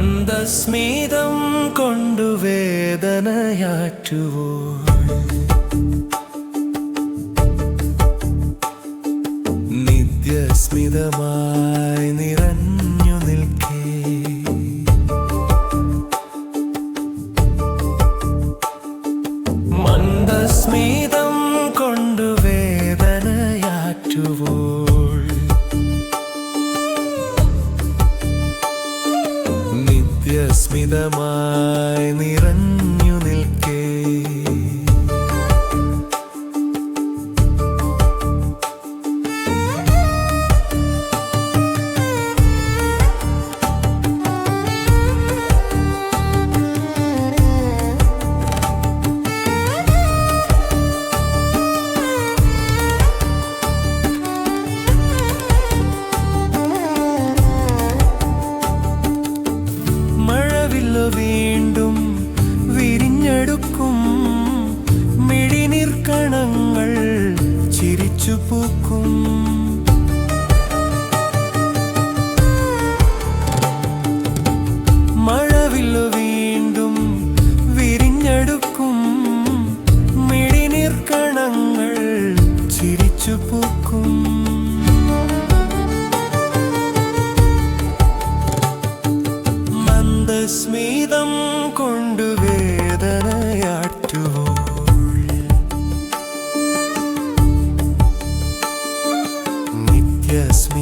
മന്ദസ്മിതം കൊണ്ടു വേദനയാറ്റുവോ? നിത്യസ്മിതമായി നിറഞ്ഞു നിൽക്കേ. മന്ദസ്മിതം കൊണ്ടു വേദനയാറ്റുവോൾ നിത്യസ്മിതമായി നിറഞ്ഞു ചിരിച്ചു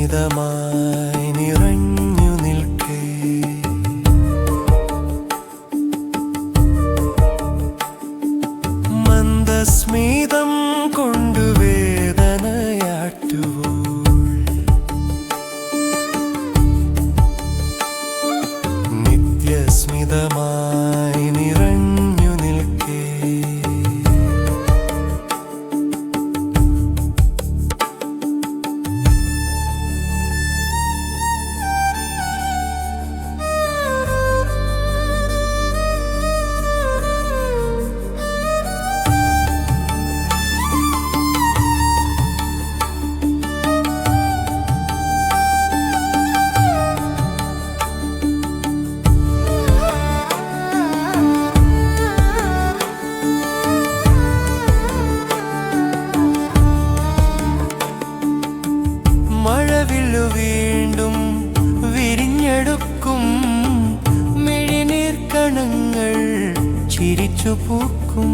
നിത്യസ്മിതമായി വീണ്ടും വിരിഞ്ഞെടുക്കും. മിഴിനീർക്കണങ്ങൾ ചിരിച്ചു പൂക്കും